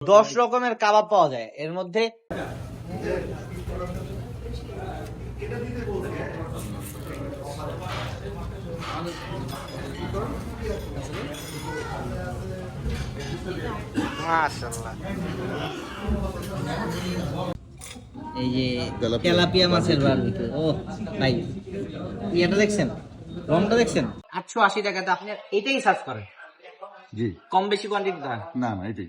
দশ রকমের কাবাব পাওয়া যায়। এর মধ্যে এই যে তেলাপিয়া। মাছের বারবিকিউ ও ভাই ইয়েটা দেখছেন? রংটা দেখছেন? আটশো আশি টাকাতে আপনি এটাই সার্চ করেন। জি। কম বেশি কোয়ান্টিটি না না এটাই।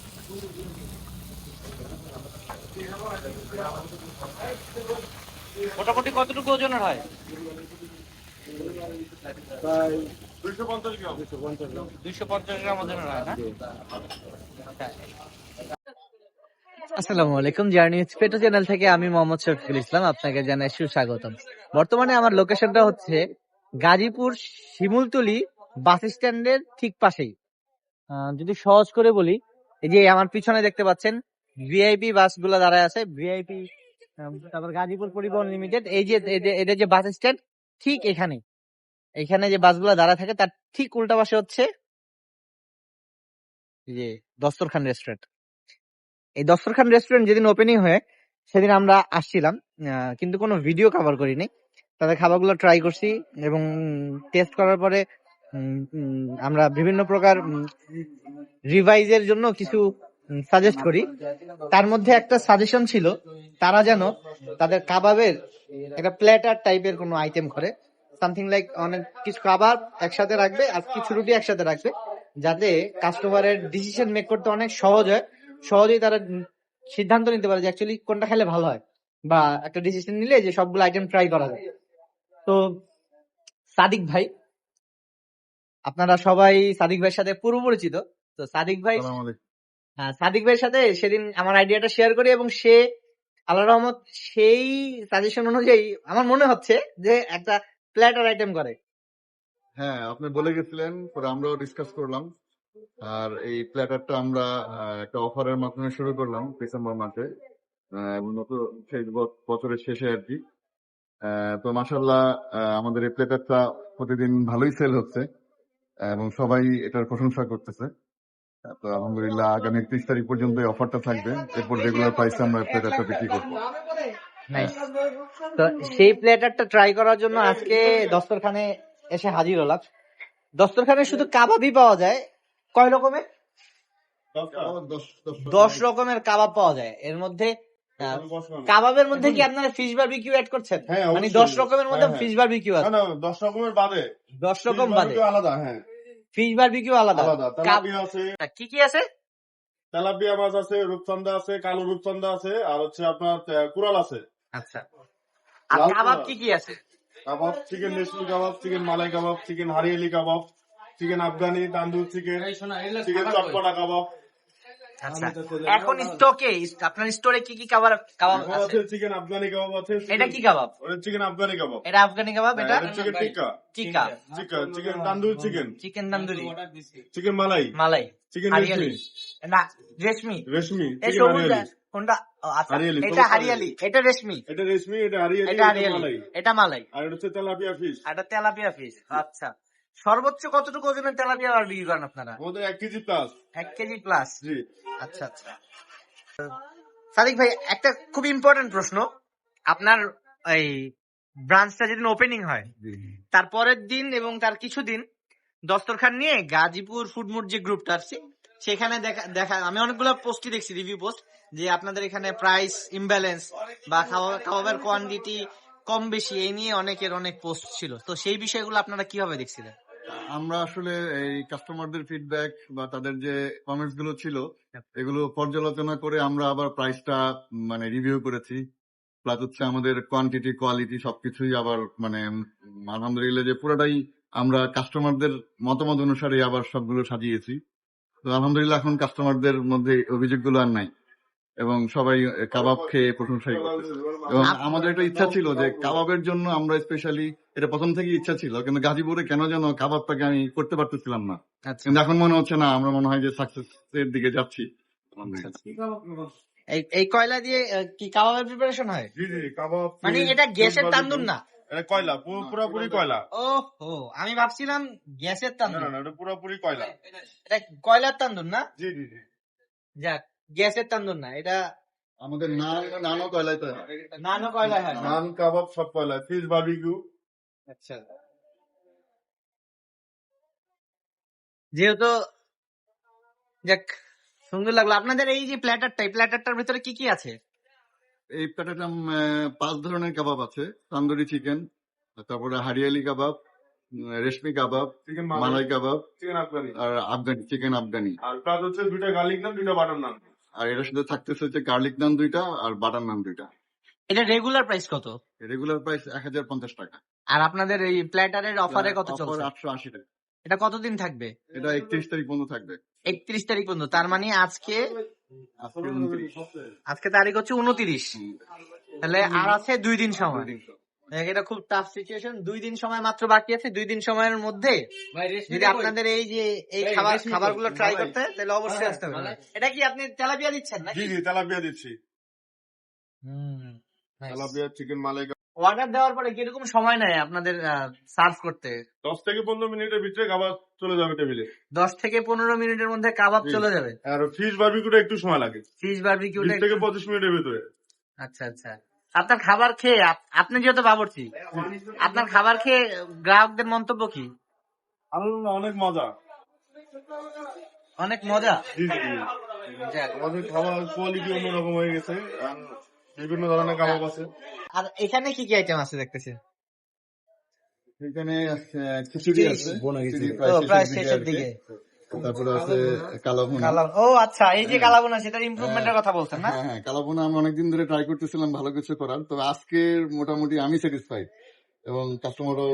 মোটামুটি কতটুকু ওজনের হয়? দুইশো পঞ্চাশ গ্রাম। ওজনের হয় না? আসসালামু আলাইকুম জার্নি পেটো চ্যানেল থেকে আমি মোহাম্মদ শফিকুল ইসলাম আপনাকে জানাই সুস্বাগতম। বর্তমানে আমার লোকেশনটা হচ্ছে গাজীপুর শিমুলতলি বাস স্ট্যান্ডের ঠিক পাশেই। আহ, যদি সহজ করে বলি এই যে আমার পিছনে দেখতে পাচ্ছেন ভিআইপি বাসগুলো দাঁড়ায় আছে। ভিআইপি তারপর গাজীপুর পরিবহন লিমিটেড। এই যে এটা যে বাস স্ট্যান্ড, ঠিক এখানে। এখানে যে বাসগুলো দাঁড়ায় থাকে, তার ঠিক উল্টা পাশে হচ্ছে যে দস্তরখান রেস্টুরেন্ট এই দস্তরখান রেস্টুরেন্ট যেদিন ওপেনিং হয়ে, সেদিন আমরা আসছিলাম। কিন্তু কোনো ভিডিও কভার করিনি। তাদের খাবারগুলো ট্রাই করছি এবং টেস্ট করার পরে আমরা বিভিন্ন প্রকার রিভাইজের জন্য কিছু সাজেস্ট করি। তার মধ্যে একটা সাজেশন ছিল, তারা যেন তাদের কাবাবের একটা প্ল্যাটার টাইপের কোনো আইটেম করে। সামথিং লাইক অনেক কিছু কাবাব একসাথে রাখবে আর কিছু রুটি একসাথে রাখবে, যাতে কাস্টমারের ডিসিশন মেক করতে অনেক সহজ হয়। সহজেই তারা সিদ্ধান্ত নিতে পারে যে অ্যাকচুয়ালি কোনটা খেলে ভালো হয় বা একটা ডিসিশন নিলে যে সবগুলো আইটেম ট্রাই করা যায়। তো সাদিক ভাই, আপনারা সবাই সাদিক ভাইয়ের সাথে পুরো পরিচিত তো সাদিক ভাই সাদিক ভাইয়ের সাথে সেদিন আমার আইডিয়াটা শেয়ার করি এবং সে আল্লাহ রহমত, সেই সাজেশন অনুযায়ী আমার মনে হচ্ছে যে একটা প্ল্যাটার আইটেম করে। হ্যাঁ আপনি বলে গেছিলেন, পরে আমরাও ডিসকাস করলাম। আর এই প্ল্যাটারটা আমরা একটা অফারের মাধ্যমে শুরু করলাম ডিসেম্বর মাসে। নতুন ব- বছরের শেষে আর কি। তো মাসাল্লাহ আমাদের এই প্ল্যাটারটা প্রতিদিন ভালোই সেল হচ্ছে। এবং সবাই এটার প্রশংসা করতেছে। তো আলহামদুলিল্লাহ আগামী একত্রিশ তারিখ পর্যন্ত এই অফারটা থাকবে। এরপর রেগুলার প্রাইসে আমরা প্লেটারটা বিক্রি করব। তো সেই প্ল্যাটারটা ট্রাই করার জন্য আজকে দস্তরখানে এসে হাজির হলাম। দস্তরখানে শুধু কাবাবই পাওয়া যায়। কয় রকমের? দশ রকমের কাবাব পাওয়া যায়। এর মধ্যে কাবাবের মধ্যে কি আপনারা ফিশ বারবিকিউ অ্যাড করছেন? হ্যাঁ, মানে দশ রকমের মধ্যে হ্যাঁ, হ্যাঁ। ফিশ বারবিকিউ না আছে দশ রকমের বাদে। দশ রকম বাদে। আলাদা হ্যাঁ। ফিশ বারবিকিউ আলাদা। আলাদা। তেলাপিয়া আছে। কি কি আছে? তেলাপিয়া মাছ আছে রূপচন্দা আছে কালো রূপচন্দা আছে আর হচ্ছে আপনার কুরাল আছে। আচ্ছা। আর কাবাব। কি কি আছে? Kabab chicken reshmi kabab chicken malai kabab chicken hariyali kabab chicken Afghani tandoor chicken chicken chatpata kabab. এখন স্টকে আপনার স্টোরে কি কি কাবাব কাবাব আছে? চিকেন আফগানি কাবাব আছে। এটা কি কাবাব? ওটা চিকেন আফগানি কাবাব। এটা আফগানি কাবাব এটা? Chicken tikka. Tikka chicken chicken tandoor chicken chicken tandoori. Chicken malai. Malai. Chicken reshmi. না রেশমি। রেশমি এই সবুজ কোনটা? আচ্ছা এটা হারিয়ালি। এটা রেশমি। এটা রেশমি এটা হারিয়ালি এটা এটা হারিয়ালি মালাই। এটা মালাই। আর এটা হচ্ছে তেলাপিয়া ফিশ এটা তেলাপিয়া ফিশ আচ্ছা। সর্বোচ্চ কতটুকু ওজনের তেলাপিয়া আর বিক্রি করেন আপনারা? আমাদের এক কেজি প্লাস এক কেজি প্লাস জি। আচ্ছা আচ্ছা। সাদিক ভাই একটা খুব ইম্পর্টেন্ট প্রশ্ন। আপনার এই ব্রাঞ্চটা যেদিন ওপেনিং হয় তার পরের দিন এবং তার কিছুদিন দস্তরখান নিয়ে গাজীপুর ফুডমুট যে গ্রুপটা আছে সেখানে দেখা দেখা আমি অনেকগুলো পোস্টই দেখছি রিভিউ পোস্ট যে আপনাদের এখানে প্রাইস ইমব্যালেন্স বা খাওয়া খাবারের কোয়ান্টিটি কম বেশি এই নিয়ে অনেকের অনেক পোস্ট ছিল। তো সেই বিষয়গুলো আপনারা কীভাবে দেখছিলেন? আমরা আসলে এই কাস্টমারদের ফিডব্যাক বা তাদের যে কমেন্টসগুলো ছিল এগুলো পর্যালোচনা করে আমরা আবার প্রাইসটা মানে রিভিউ করেছি। প্লাস হচ্ছে আমাদের কোয়ান্টিটি কোয়ালিটি সবকিছুই আবার মানে আলহামদুলিল্লাহ যে পুরোটাই আমরা কাস্টমারদের মতামত অনুসারে আবার সবগুলো সাজিয়েছি। তো আলহামদুলিল্লাহ এখন কাস্টমারদের মধ্যে অভিযোগগুলো আর নাই। এবং সবাই কাবাব খেয়ে প্রশংসাই করতেছে। এবং আমাদের একটা ইচ্ছা ছিল যে কাবাবের জন্য আমরা স্পেশালি এটা প্রথম থেকে ইচ্ছা ছিল কিন্তু গাজীপুরে কেন যেন কাবাবটাকে আমি করতে পারতেছিলাম না। আচ্ছা। কিন্তু এখন মনে হচ্ছে না আমরা মনে হয় যে সাকসেস এর দিকে যাচ্ছি। এই এই কয়লা দিয়ে কি কাবাবের প্রিপারেশন হয়? জি জি কাবাব মানে এটা গ্যাসের তান্দুর না? এটা কয়লা পুরো- পুরোপুরি কয়লা। ও হো আমি ভাবছিলাম গ্যাসের তান্দুর না না এটা পুরোপুরি কয়লা। এটা কয়লার তান্দুর না? জি জি জি। যাক গ্যাসের তান্দুর না এটা আমাদের নান নানও কয়লায় তো নানো কয়লা হয়। নান কাবাব সব কয়লা ফিশ বার্বিকিউ আচ্ছা। যেহেতু যাক সুন্দর লাগল। আপনাদের এই যে প্ল্যাটারটা এই প্ল্যাটারটার ভিতরে কি কি আছে? এই প্যাটাটা পাঁচ ধরনের কাবাব আছে। তান্দুরি চিকেন তারপরে হারিয়ালি কাবাব রেশমি কাবাব চিকেন মালাই মালাই কাবাব চিকেন আফগানি। আর আফগানি চিকেন আফগানি। আর প্লাস হচ্ছে দুইটা গার্লিক নান দুইটা বাটার নান আর এটার সাথে থাকতেছে হচ্ছে গার্লিক নান দুইটা আর বাটার নান দুইটা। এটা রেগুলার প্রাইস কত? রেগুলার প্রাইস এক হাজার পঞ্চাশ টাকা। আর আপনাদের এই প্ল্যাটারের অফারে কত চলছে? আটশো আশি টাকা। এটা কতদিন থাকবে? এটা একত্রিশ তারিখ পর্যন্ত থাকবে। একত্রিশ তারিখ পর্যন্ত তার মানে আজকে আজকে তারিখ হচ্ছে উনত্রিশ। তাহলে আর আছে দুই দিন সময়। এটা খুব টাফ সিচুয়েশন দুই দিন সময় মাত্র বাকি আছে দুই দিন সময়ের মধ্যে যদি আপনাদের এই যে এই খাবার খাবারগুলো ট্রাই করতে তাহলে অবশ্যই আসতে হবে। এটা কি আপনি তেলাপিয়া দিচ্ছেন জি নাকি? জি তেলাপিয়া দিচ্ছি। Tilapia chicken malai kabab. Order দেওয়ার পরে কীরকম সময় নেয় আপনাদের সার্ভ করতে? দশ থেকে পনেরো মিনিটের ভিতরে খাবার চলে যাবে টেবিলে দশ থেকে পনেরো মিনিটের মধ্যে কাবাব চলে যাবে? আর ফিশ বার্বিকিউটা একটু সময় লাগে। ফিশ বারবিকিউ থেকে পঁচিশ মিনিটের ভিতরে। আচ্ছা আচ্ছা। আপনার খাবার খেয়ে আপনি যেহেতু বাবরচি আপনার খাবার খেয়ে গ্রাহকদের মন্তব্য কি? অনেক মজা। অনেক মজা? জি জি জি। আমাদের খাবার কোয়ালিটি অন্যরকম হয়ে গেছে বিভিন্ন ধরনের কাবাব আছে। আর এখানে কি কি আইটেম আছে দেখতেছি? এখানে খিচুড়ি আছে। প্রায় শেষের দিকে। তারপরে আছে ও আচ্ছা এই যে কালাবোনা সেটার ইমপ্রুভমেন্টের কথা বলছেন না? হ্যাঁ হ্যাঁ আমি অনেকদিন ধরে ট্রাই করতেছিলাম ভালো কিছু করার তবে আজকে মোটামুটি আমি স্যাটিসফাইড এবং কাস্টমারও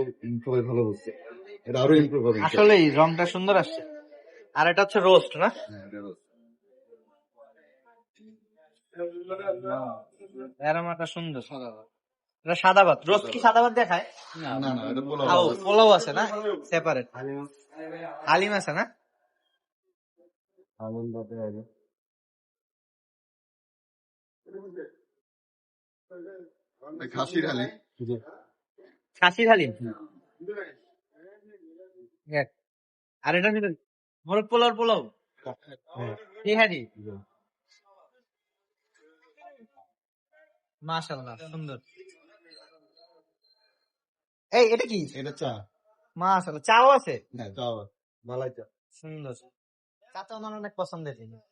সবাই ভালো বলছে। এটা আরও ইমপ্রুভ হবে আসলেই রংটা সুন্দর আসছে। আর এটা হচ্ছে রোস্ট না? হ্যাঁ, অ্যারোমাটা সুন্দর। এটা সাদা ভাত। রোস্ট কি সাদা ভাত দেখায়? না না এটা পোলাও পোলাও আছে না? সেপারেট হালিম আছে না? খাসির খাসির হালিম আর এটা মোরগ পোলাও। মাশাআল্লাহ সুন্দর। এই এটা কি? এটা চা। মাশাআল্লাহ চাও আছে? হ্যাঁ চা মালাই চা। সুন্দর। চাটা আমার অনেক পছন্দের জিনিস।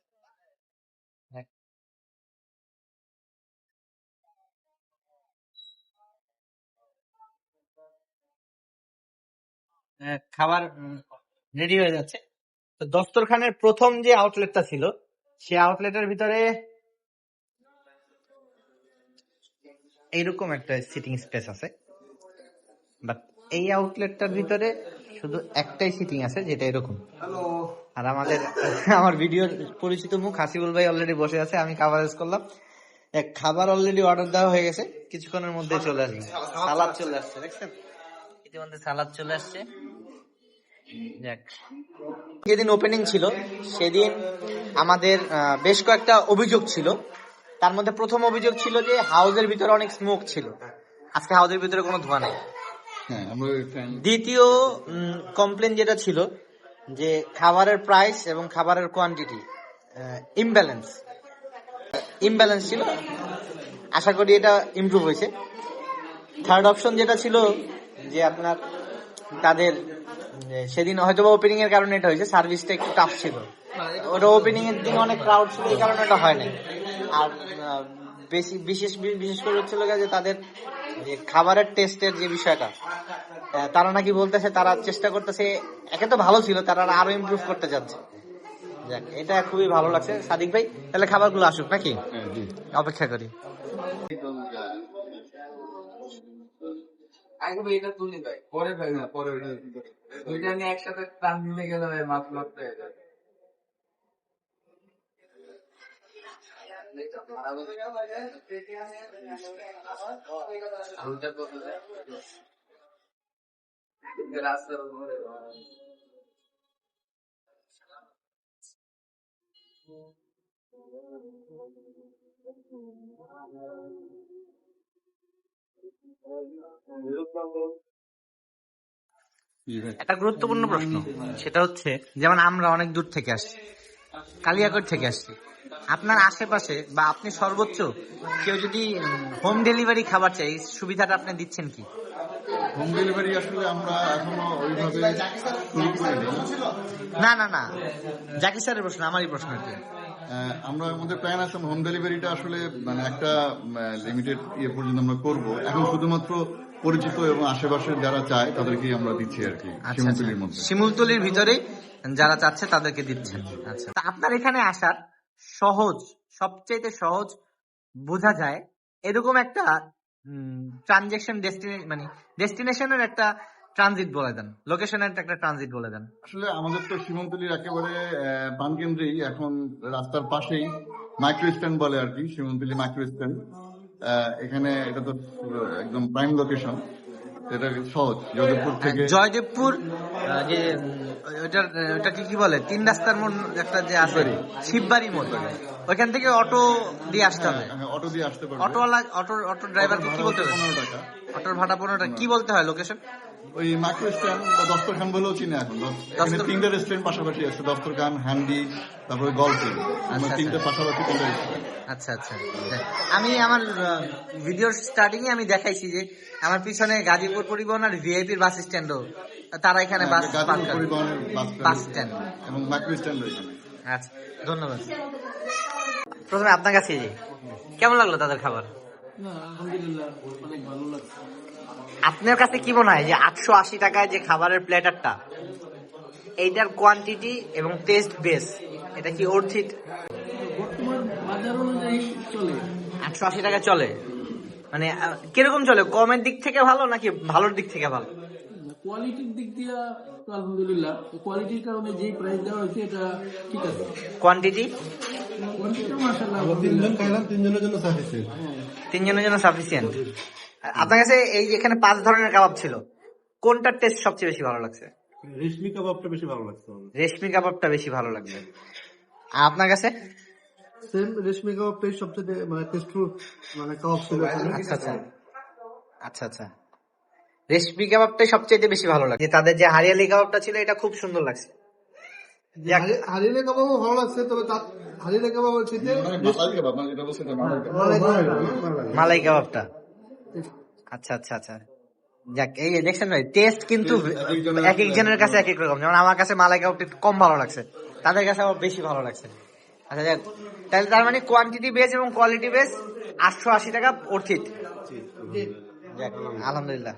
হ্যাঁ, খাবার রেডি হয়ে যাচ্ছে। তো দস্তরখানের প্রথম যে আউটলেটটা ছিল সেই আউটলেটের ভিতরে এইরকম একটা সিটিং স্পেস আছে। বাট এই আউটলেটটার ভিতরে শুধু একটাই সিটিং আছে যেটা এরকম। আর আমাদের আমার ভিডিওর পরিচিত মুখ হাসিবুল ভাই অলরেডি বসে আছে আমি কাভারেজ করলাম। এক খাবার অলরেডি অর্ডার দেওয়া হয়ে গেছে কিছুক্ষণের মধ্যে চলে আসবে। সালাদ চলে আসছে দেখছেন? ইতিমধ্যে সালাদ চলে আসছে। যেদিন ওপেনিং ছিল সেদিন আমাদের বেশ কয়েকটা অভিযোগ ছিল। তার মধ্যে প্রথম অভিযোগ ছিল যে হাউজের ভিতরে অনেক স্মোক ছিল। আজকে হাউজের ভিতরে কোনো ধোঁয়া নেই। হ্যাঁ দ্বিতীয় কমপ্লেন যেটা ছিল যে খাবারের প্রাইস এবং খাবারের কোয়ান্টিটি ইমব্যালেন্স ইমব্যালেন্স ছিল। আশা করি এটা ইমপ্রুভ হয়েছে। থার্ড অপশন যেটা ছিল যে আপনার তাদের সেদিন হয়তো ওপেনিং এর কারণে এটা হয়েছে সার্ভিসটা একটু টাফ ছিল। ওটা ওপেনিং এর দিন অনেক ক্রাউড ছিল, এই কারণে এটা হয় নাই। আর বেশি, বিশেষ বিশেষ করে হচ্ছিল যে তাদের যে খাবারের টেস্টের যে বিষয়টা তারা নাকি বলতেছে তারা চেষ্টা করতেছে একে তো ভালো ছিল তারা আরও ইমপ্রুভ করতে যাচ্ছে যাক এটা খুবই ভালো লাগছে। সাদিক ভাই তাহলে খাবারগুলো আসুক নাকি? হ্যাঁ অপেক্ষা করি। আগে এটা তুলি ভাই। পরে ভাই না পরে ওইটা নিয়ে একসাথে টান দিতে গেলে ভাই মাছ মারতে হয়ে যাবে ওইটা কত যায়? একটা গুরুত্বপূর্ণ প্রশ্ন সেটা হচ্ছে যেমন আমরা অনেক দূর থেকে আসছি কালিয়াকৈট থেকে আসছি আপনার আশেপাশে বা আপনি সর্বোচ্চ কেউ যদি হোম ডেলিভারি খাবার চাই এই সুবিধাটা আপনি দিচ্ছেন কি? হোম ডেলিভারি আসলে আমরা এখনও ওইভাবে শুরু করিনি না না না। জাকির স্যারের প্রশ্ন আমারই প্রশ্ন আর কি। আমরা আমাদের প্ল্যান আছে হোম ডেলিভারিটা আসলে মানে একটা লিমিটেড ইয়ে পর্যন্ত আমরা করব। এখন শুধুমাত্র পরিচিত এবং আশেপাশের যারা চায় তাদেরকেই আমরা দিচ্ছি আর কি আচ্ছা সীমান্তলির মধ্যে। শিমুলতলির ভিতরেই যারা চাচ্ছে তাদেরকে দিচ্ছেন। আচ্ছা। তা আপনার এখানে আসার সহজ সবচেয়ে সহজ বোঝা যায় এরকম একটা ট্রানজেকশন ডেস্টিনেশন মানে ডেস্টিনেশনের একটা ট্রানজিট বলে দেন লোকেশনের একটা ট্রানজিট বলে দেন। আসলে আমাদের তো সীমান্তলির একেবারে আহ, প্রাণকেন্দ্রেই এখন রাস্তার পাশেই মাইক্রো স্ট্যান্ড বলে আর কি সীমান্তলি মাইক্রো স্ট্যান্ড এখানে এটা তো একদম প্রাইম লোকেশন এটা সহজ? যোধপুর থেকে জয়দেবপুর যে ওটার ওটা কি কি বলে? তিন রাস্তার মোড় একটা যে আছে শিববাড়ি। মোড় ওইখান থেকে অটো দিয়ে আসতে হবে। হ্যাঁ, অটো দিয়ে আসতে পারবে। অটোওয়ালা অটো অটো ড্রাইভারকে কি বলতে হবে? পনেরো টাকা। অটোর ভাড়া পনেরোটা কি বলতে হয় লোকেশন? ওই মাইক্রো স্ট্যান্ড বা দস্তরখান বলেও চিনে এখন। তিনটা রেস্টুরেন্ট পাশাপাশি আছে দস্তরখান হ্যান্ডি তারপরে গল্পে আমরা আচ্ছা, তিনটা পাশাপাশি তিনটা আচ্ছা আচ্ছা। আমি আমার ভিডিওর স্টার্টিং এ আমি দেখাইছি যে আমার পিছনে গাজীপুর পরিবহন আর ভিআইপির বাস স্ট্যান্ডও তারা এখানে বাস পার্ক গাজীপুর করে। বাস বাস স্ট্যান্ড এবং মাইক্রো স্ট্যান্ড আচ্ছা ধন্যবাদ। প্রথমে আপনার কাছে কেমন লাগল তাদের খাবার? আলহামদুলিল্লাহ অনেক ভালো লাগছে। আপনার কাছে কি মনে হয় যে আটশো আশি টাকায় যে খাবারের প্লেটারটা এইটার কোয়ান্টিটি এবং টেস্ট বেস এটা কি অর্থিত আটশো আশি টাকা চলে? মানে কীরকম চলে? কমের দিক থেকে ভালো নাকি ভালোর দিক থেকে ভালো? কোয়ালিটির দিক দিয়ে আলহামদুলিল্লাহ। কোয়ালিটির কারণে যেই প্রাইস দেওয়া হয়েছে এটা ঠিক আছে। কোয়ান্টিটি তিনজন খাইলাম তিনজনের জন্য সাফিসিয়েন্ট তিনজনের জন্য সাফিসিয়েন্ট আপনার কাছে এই যে এখানে পাঁচ ধরনের কাবাব ছিল। কোনটার টেস্ট সবচেয়ে বেশি ভালো লাগছে? রেশমি কাবাবটা বেশি ভালো লাগছে রেশমি কাবাবটা বেশি ভালো লাগছে আপনার কাছে? সেম রেশমি কাবাবটাই সবচেয়ে মানে টেস্টফুল মানে কাবাব ছিল। আচ্ছা আচ্ছা। আচ্ছা আচ্ছা। রেশমি কাবাবটাই সবচেয়ে বেশি ভালো লাগে তাদের যে হারিয়ালি কাবাবটা ছিল এটা খুব সুন্দর লাগছে। যাক, হারি- কাবাবও ভালো লাগছে তবে কাবাব হচ্ছে। মালাই কাবাবটা। আচ্ছা আচ্ছা আচ্ছা। যাক এই যে দেখছেন ভাই টেস্ট কিন্তু এক একজনের কাছে এক এক রকম। যেমন আমার কাছে মালাই কাবাবটা একটু কম ভালো লাগছে। তাদের কাছে আবার বেশি ভালো লাগছে। আচ্ছা যাক। তাহলে তার মানে কোয়ান্টিটি বেস এবং কোয়ালিটি বেস আটশো আশি টাকা অর্থিত। যাক আলহামদুলিল্লাহ।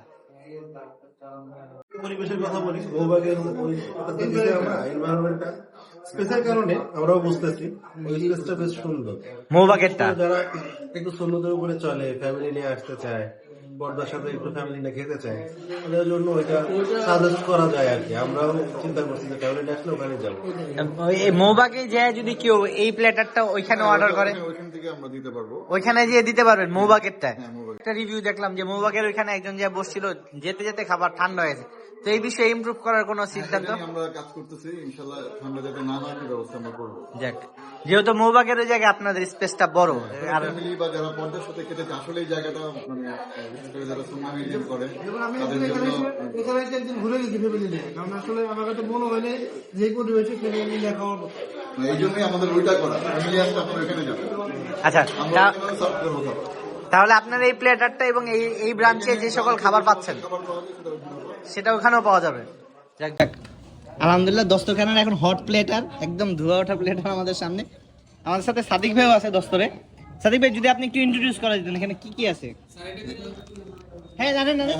পরিবেশের কথা বলি এনভায়রনমেন্টটা স্পেসের কারণে আমরাও বুঝতেছি ওই স্পেসটা বেশ সুন্দর। মৌবাগেরটা। যারা একটু উপরে চলে ফ্যামিলি নিয়ে আসতে চায় বর্দার সাথে একটু ফ্যামিলিটা খেতে চায় ওদের জন্য ওইটা সাজেস্ট করা যায় আর কি। আমরাও চিন্তা করছি যে ফ্যামিলিটা আসলে ওখানে যাব। এই যায় যদি কেউ এই প্লেটারটা ওইখানে অর্ডার করে ওইখান থেকে আমরা দিতে পারব। ওইখানে যেয়ে দিতে পারবেন মৌবাগেরটা হ্যাঁ, একটা রিভিউ দেখলাম যে মৌবাকের ওইখানে একজন যে বসছিল যেতে যেতে খাবার ঠান্ডা হয়েছে তো এই বিষয়ে ইমপ্রুভ করার কোনো সিদ্ধান্ত? এটা আমরা কাজ করতেছি ইনশাল্লাহ ঠান্ডা যাতে না হয় ব্যবস্থা আমরা করব। যাক যেহেতু মৌবাগের ওই জায়গায় আপনাদের স্পেসটা বড় আর ফ্যামিলি বা যারা পর্দার সাথে খেতে আসলে এই জায়গাটা মানে যারা সুন্নাহ মেনটেন করে তাদের জন্য এখানে একদিন ঘুরে গেছি ফ্যামিলি নিয়ে কারণ আসলে আমার কাছে মনে হয় না যে পরিবেশে ফ্যামিলি নিয়ে মানে এই জন্যই আমাদের ওইটা করা ফ্যামিলি আসলে আপনারা এখানে যাবেন। আচ্ছা তাহলে আপনার এই প্লেটারটা এবং এই এই ব্রাঞ্চে যে সকল খাবার পাচ্ছেন সেটা ওখানেও পাওয়া যাবে। যাক যাক। আলহামদুলিল্লাহ দস্তরখানার এখন হট প্লেটার একদম ধোয়া ওঠা প্লেটার আমাদের সামনে। আমাদের সাথে সাদিক ভাইও আছে দস্তরে। সাদিক ভাই যদি আপনি একটু ইন্ট্রোডিউস করা দিতেন এখানে কি কি আছে? হ্যাঁ জানেন জানেন।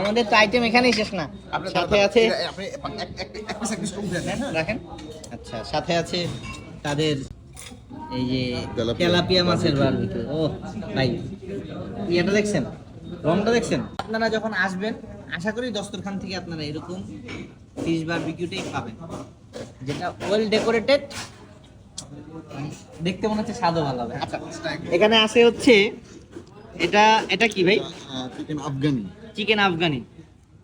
আমাদের তো আইটেম এখানেই শেষ না। সাথে আছে রাখেন। আচ্ছা সাথে আছে তাদের এই যে তেলাপিয়া। মাছের বারবিকিউ ও ভাই ইয়েটা দেখছেন? রংটা দেখছেন? আপনারা যখন আসবেন আশা করি দস্তরখান থেকে আপনারা এরকম ফিশ বারবিকিউটাই পাবেন। যেটা ওয়েল ডেকোরেটেড দেখতে মনে হচ্ছে স্বাদও ভালো হবে। আচ্ছা এখানে আছে হচ্ছে এটা এটা কি ভাই? চিকেন আফগানি। চিকেন আফগানি।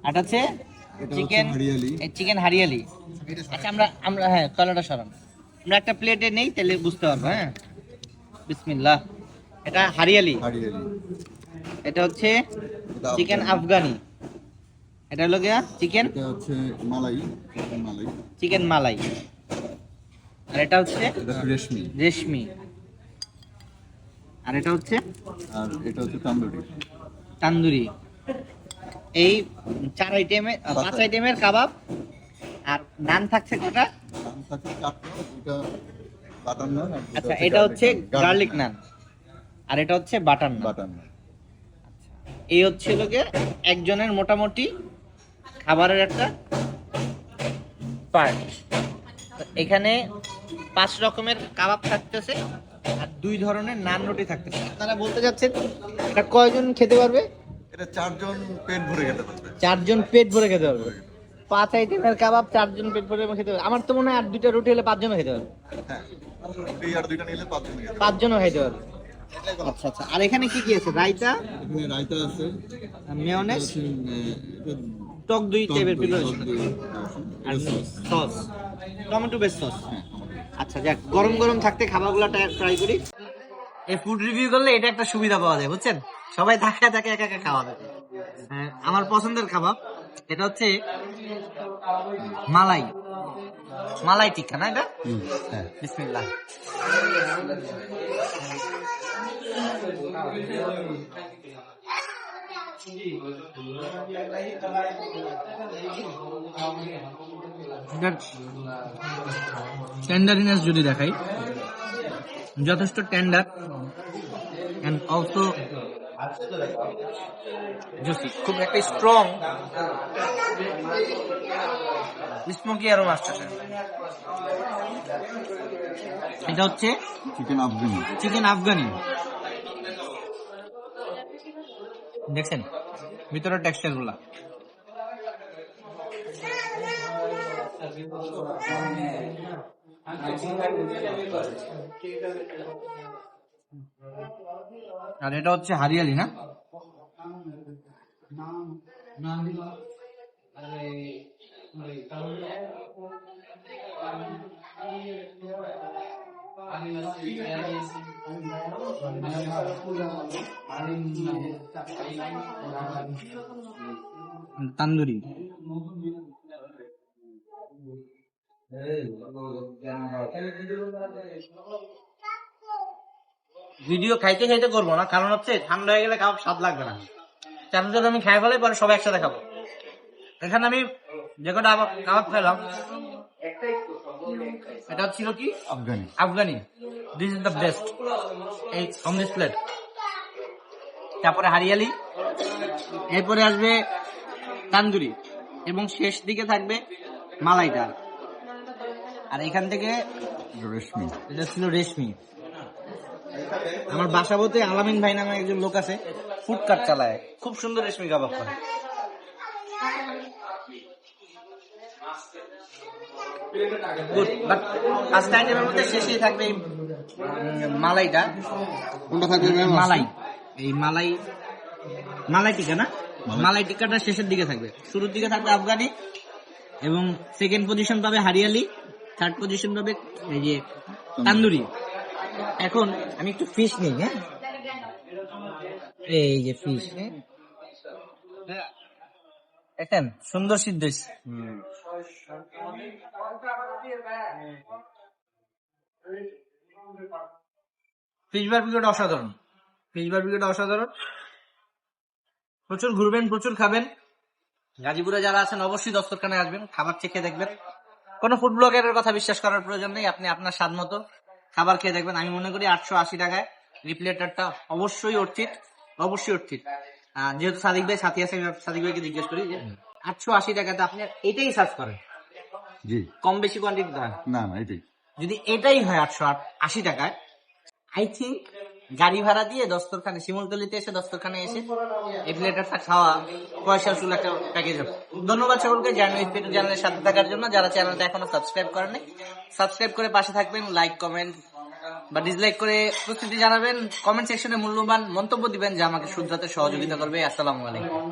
আর আছে চিকেন হারিয়ালি। চিকেন হারিয়ালি। আচ্ছা আমরা আমরা হ্যাঁ কলাটা সরান। আমরা একটা প্লেটে নেই তাহলে বুঝতে পারব হ্যাঁ? বিসমিল্লাহ। এটা হারিয়ালি। হারিয়ালি। এটা হচ্ছে চিকেন আফগানি। এটা হলো গিয়া চিকেন? এটা হচ্ছে মালাই চিকেন মালাই। চিকেন মালাই। আর এটা হচ্ছে এটা হচ্ছে রেশমি। রেশমি। আর এটা হচ্ছে? আর এটা হচ্ছে তান্দুরি। তান্দুরি। এই চার আইটেমের পাঁচ আইটেমের কাবাব। আর নান থাকছে কটা? থাকছে চারটা দুটা বাটার নান আচ্ছা এটা হচ্ছে গার্লিক নান। আর এটা হচ্ছে বাটার নান। বাটার নান। এই হচ্ছে লোকে একজনের মোটামুটি খাবারের একটা পার্ট এখানে পাঁচ রকমের কাবাব থাকতেছে আর দুই ধরনের নান রুটি থাকতেছে। আপনারা বলতে যাচ্ছেন এটা কয়জন খেতে পারবে? এটা চারজন পেট ভরে খেতে পারবে। চারজন পেট ভরে খেতে পারবে। পাঁচ আইটেমের কাবাব চারজন পেট ভরে খেতে পারবে আমার তো মনে হয় আর দুইটা রুটি হলে পাঁচজনও খেতে পারবে হ্যাঁ পাঁচজন খেতে পারবে পাঁচজনও খেতে পারবে আচ্ছা আচ্ছা। আর এখানে কি কি আছে? রায়তা? রায়তা আছে। এটা টক দুই টাইপের প্রিপারেশন আর সস টমেটো বেস সস হ্যাঁ, আচ্ছা যাক গরম গরম থাকতে খাবারগুলো ট্রাই করি। এই ফুড রিভিউ করলে এটা একটা সুবিধা পাওয়া যায় বুঝছেন? সবাই ধাক্কা ধাক্কা একা একা খাওয়া যাবে হ্যাঁ, আমার পছন্দের খাবার। এটা হচ্ছে মালাই। মালাই টিক্কা না এটা? হ্যাঁ। বিসমিল্লাহ। টেন্ডারিনেস যদি দেখাই যথেষ্ট টেন্ডার এন্ড অলসো জুসি খুব একটা স্ট্রং স্মোকি আরও আসতেছে। এটা হচ্ছে চিকেন আফগানি চিকেন আফগানি দেখছেন? ভিতরের টেক্সচারগুলা। আর এটা হচ্ছে হারিয়ালি না? তান্দুরি। ভিডিও খাইতে খাইতে করব না কারণ হচ্ছে ঠান্ডা হয়ে গেলে কাবাব স্বাদ লাগবে না। জন্য আমি খাই ফেলে পরে সবাই একসাথে খাব। এখানে আমি যে কটা কাবাব খাইলাম এটা ছিল কি? Afghani. Afghani. This is the best এই অন দিস প্লেট তারপরে হারিয়ালি। এরপরে আসবে তান্দুরি। এবং শেষ দিকে থাকবে মালাইটা আর এখান থেকে রেশমি। এটা ছিল রেশমি। আমার বাসা বলতে আলামিন ভাই নামে একজন লোক আছে ফুটকাট চালায়। খুব সুন্দর রেশমি কাবাব করে গুড বাট পাঁচটা আইটেমের মধ্যে শেষেই থাকবে এই মালাইটা। কোনটা থাকবে মালাই এই মালাই মালাই টিকা না? মালাই। টিকাটা শেষের দিকে থাকবে। শুরুর দিকে থাকবে আফগানি এবং সেকেন্ড পজিশন পাবে হারিয়ালি থার্ড পজিশন পাবে এই যে তান্দুরি। এখন আমি একটু ফিশ নিই হ্যাঁ? এই যে ফিশ দেখেন, সুন্দর সিদ্ধ। ফিশ বারবিকিউটা অসাধারণ। ফিশ বারবিকিউটা অসাধারণ। প্রচুর ঘুরবেন, প্রচুর খাবেন। গাজীপুরে যারা আছেন, অবশ্যই দস্তরখানে আসবেন, খাবার চেখে দেখবেন। কোনো ফুড ব্লগারের কথা বিশ্বাস করার প্রয়োজন নেই, আপনি আপনার স্বাদ মতো খাবার খেয়ে দেখবেন। আমি মনে করি আটশো আশি টাকায় রিপ্লেটারটা অবশ্যই অর্থিত অবশ্যই অর্থিত যেহেতু সাদিক ভাই সাথী আছে আমি সাদিক ভাইকে জিজ্ঞেস করি যে আটশো আশি টাকাতে আপনি এটাই সার্চ করেন। জি। কম বেশি কোয়ান্টিটি না না এটাই। যদি এটাই হয় আটশো আশি টাকায় আই থিঙ্ক গাড়ি ভাড়া দিয়ে দস্তরখানে, শিমুলতলিতে এসে দস্তরখানে এসে এই প্লেটারটা খাওয়া, পয়সা চুল একটা প্যাকেজ হবে ধন্যবাদ সকলকে জার্নাল চ্যানেলের সাথে থাকার জন্য। যারা চ্যানেলটা এখনও সাবস্ক্রাইব করেনি সাবস্ক্রাইব করে পাশে থাকবেন লাইক কমেন্ট বা ডিসলাইক করে প্রস্তুতি জানাবেন। কমেন্ট সেকশনে মূল্যবান মন্তব্য দিবেন, যা আমাকে শুধরাতে সহযোগিতা করবে। আসসালামু আলাইকুম।